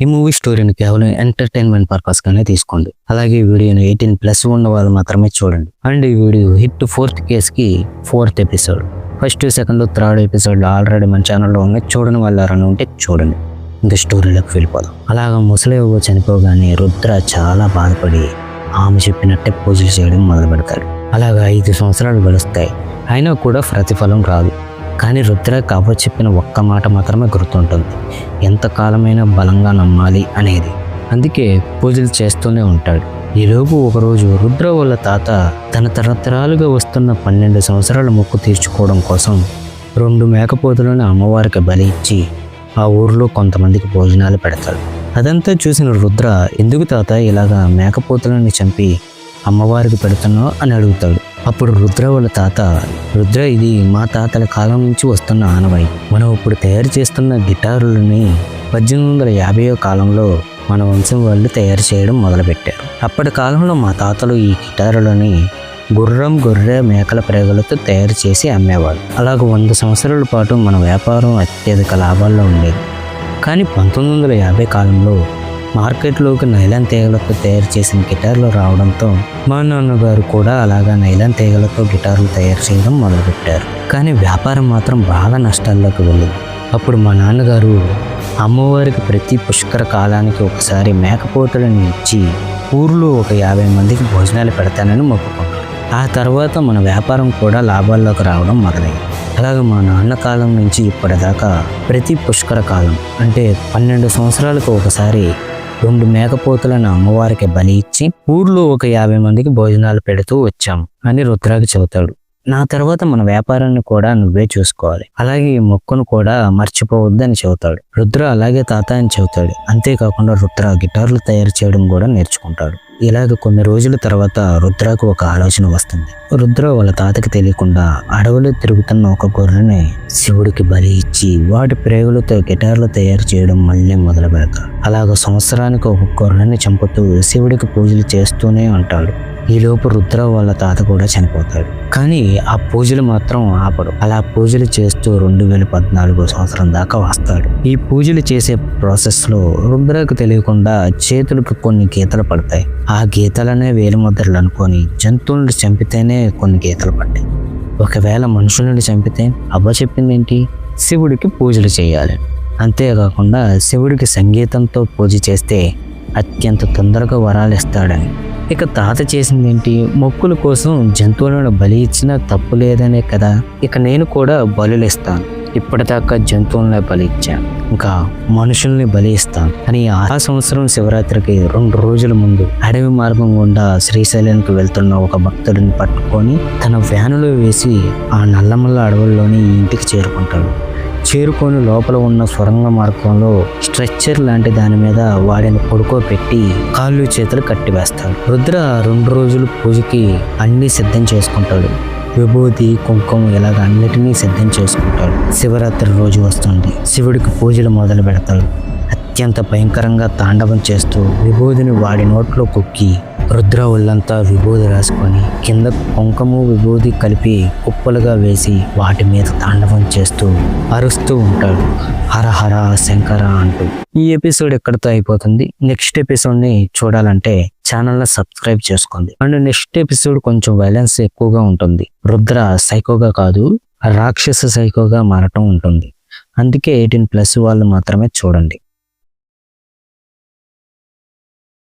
ఈ మూవీ స్టోరీని కేవలం ఎంటర్టైన్మెంట్ పర్పస్ గానే తీసుకోండి. అలాగే వీడియోని ఎయిటీన్ ప్లస్ ఉన్న వాళ్ళు మాత్రమే చూడండి. అండ్ ఈ video hit fourth కేస్కి fourth episode. First second third episode already మన ఛానల్లో ఉన్నాయి. చూడని వాళ్ళు ఎవరైనా ఉంటే చూడండి. ఇంకా స్టోరీలోకి వెళ్ళిపోదాం. అలాగా ముసలేవో చనిపోగానే రుద్ర చాలా బాధపడి ఆమె చెప్పినట్టే పూజలు చేయడం మొదలు పెడతాడు అలాగా ఐదు సంవత్సరాలు గడుస్తాయి. అయినా కూడా ప్రతిఫలం రాదు. కానీ రుద్ర కవ్వ చెప్పిన ఒక్క మాట మాత్రమే గుర్తుంటుంది. ఎంతకాలమైనా బలంగా నమ్మాలి అనేది. అందుకే పూజలు చేస్తూనే ఉంటాడు. ఈలోపు ఒకరోజు రుద్ర వాళ్ళ తాత తన తరతరాలుగా వస్తున్న పన్నెండు సంవత్సరాల మొక్కు తీర్చుకోవడం కోసం రెండు మేకపోతులను అమ్మవారికి బలి ఇచ్చి ఆ ఊర్లో కొంతమందికి భోజనాలు పెడతాడు. అదంతా చూసిన రుద్ర ఎందుకు తాత ఇలాగా మేకపోతులను చంపి అమ్మవారికి పెడుతున్నావు? అని అడుగుతాడు. అప్పుడు రుద్ర వాళ్ళ తాత రుద్ర ఇది మా తాతల కాలం నుంచి వస్తున్న ఆనవాయి. మనం ఇప్పుడు తయారు చేస్తున్న గిటారులని పద్దెనిమిది వందల యాభైవ కాలంలో మన వంశం వాళ్ళు తయారు చేయడం మొదలుపెట్టారు. అప్పటి కాలంలో మా తాతలు ఈ గిటారులని గుర్రం గొర్రె మేకల ప్రేగలతో తయారు చేసి అమ్మేవాడు అలాగ వంద సంవత్సరాల పాటు మన వ్యాపారం అత్యధిక లాభాల్లో ఉండేది. కానీ పంతొమ్మిది వందల యాభై కాలంలో మార్కెట్లోకి నైలాన్ తీగలతో తయారు చేసిన గిటార్లు రావడంతో మా నాన్నగారు కూడా అలాగా నైలాన్ తీగలతో గిటార్లు తయారు చేయడం మొదలుపెట్టారు. కానీ వ్యాపారం మాత్రం బాగా నష్టాల్లోకి వెళ్ళింది. అప్పుడు మా నాన్నగారు అమ్మవారికి ప్రతి పుష్కర కాలానికి ఒకసారి మేకపోతులను ఇచ్చి ఊర్లో ఒక యాభై మందికి భోజనాలు పెడతానని మొక్కుకున్నాడు ఆ తర్వాత మన వ్యాపారం కూడా లాభాల్లోకి రావడం మొదలైంది. అలాగే మా నాన్న కాలం నుంచి ఇప్పటిదాకా ప్రతి పుష్కర కాలం అంటే పన్నెండు సంవత్సరాలకు ఒకసారి రెండు మేకపోతులను అమ్మవారికి బలి ఇచ్చి ఊర్లో ఒక యాభై మందికి భోజనాలు పెడుతూ వచ్చాం అని రుద్రాకి చెబుతాడు. నా తర్వాత మన వ్యాపారాన్ని కూడా నువ్వే చూసుకోవాలి. అలాగే ఈ మొక్కను కూడా మర్చిపోవద్దు అని చెబుతాడు. రుద్ర అలాగే తాత అని చెబుతాడు. అంతేకాకుండా రుద్ర గిటార్లు తయారు చేయడం కూడా నేర్చుకుంటాడు. ఇలాగ కొన్ని రోజుల తర్వాత రుద్రకు ఒక ఆలోచన వస్తుంది. రుద్ర వాళ్ళ తాతకి తెలియకుండా అడవిలో తిరుగుతున్న ఒక గొర్రెని శివుడికి బలి ఇచ్చి వాటి ప్రేగులతో గిటార్లు తయారు చేయడం మళ్ళీ మొదలు పెడతాడు అలాగ సంవత్సరానికి ఒక గొర్రెని చంపుతూ శివుడికి పూజలు చేస్తూనే ఉంటాడు. ఈలోపు రుద్ర వాళ్ళ తాత కూడా చనిపోతాడు. కానీ ఆ పూజలు మాత్రం ఆపడు. అలా పూజలు చేస్తూ రెండు వేల పద్నాలుగు సంవత్సరం దాకా వస్తాడు. ఈ పూజలు చేసే ప్రాసెస్లో రుద్రకు తెలియకుండా చేతులకు కొన్ని గీతలు పడతాయి. ఆ గీతలనే వేలిముద్రలు అనుకొని జంతువులను చంపితేనే కొన్ని గీతలు పడ్డాయి. ఒకవేళ మనుషులను చంపితే అవ్వ చెప్పిందేంటి? శివుడికి పూజలు చేయాలి. అంతేకాకుండా శివుడికి సంగీతంతో పూజ చేస్తే అత్యంత తొందరగా వరాలు ఇస్తాడని ఇక తాత చేసింది ఏంటి మొక్కుల కోసం జంతువులను బలి ఇచ్చినా తప్పు లేదనే కదా. ఇక నేను కూడా బలులు ఇస్తాను ఇప్పటిదాకా జంతువులనే బలి ఇచ్చాను ఇంకా మనుషుల్ని బలి ఇస్తాను అని ఆ సంవత్సరం శివరాత్రికి రెండు రోజుల ముందు అడవి మార్గం గుండా శ్రీశైలానికి వెళ్తున్న ఒక భక్తుడిని పట్టుకొని తన వ్యానులో వేసి ఆ నల్లమల్ల అడవుల్లోని ఇంటికి చేరుకుంటాడు. చేరుకొని లోపల ఉన్న సొరంగ మార్గంలో స్ట్రెచ్చర్ లాంటి దాని మీద వాడిని పడుకోబెట్టి కాళ్ళు చేతులు కట్టివేస్తాడు. రుద్ర రెండు రోజులు పూజకి అన్ని సిద్ధం చేసుకుంటాడు. విభూతి కుంకుమ ఇలాగ అన్నిటినీ సిద్ధం చేసుకుంటాడు శివరాత్రి రోజు వస్తుంది. శివుడికి పూజలు మొదలు పెడతాడు అత్యంత భయంకరంగా తాండవం చేస్తూ విభూదిని వాడి నోట్లో కుక్కి రుద్ర ఒళ్ళంతా విభూది రాసుకొని కింద కుంకము విభూది కలిపి కుప్పలుగా వేసి వాటి మీద తాండవం చేస్తూ అరుస్తూ ఉంటాడు. హర హర శంకర అంటూ. ఈ ఎపిసోడ్ ఎక్కడితో అయిపోతుంది? నెక్స్ట్ ఎపిసోడ్ని చూడాలంటే ఛానల్ని సబ్స్క్రైబ్ చేసుకోండి. అండ్ నెక్స్ట్ ఎపిసోడ్ కొంచెం వైలెన్స్ ఎక్కువగా ఉంటుంది. రుద్ర సైకోగా కాదు రాక్షస సైకోగా మారటం ఉంటుంది. అందుకే ఎయిటీన్ ప్లస్ వాళ్ళు మాత్రమే చూడండి.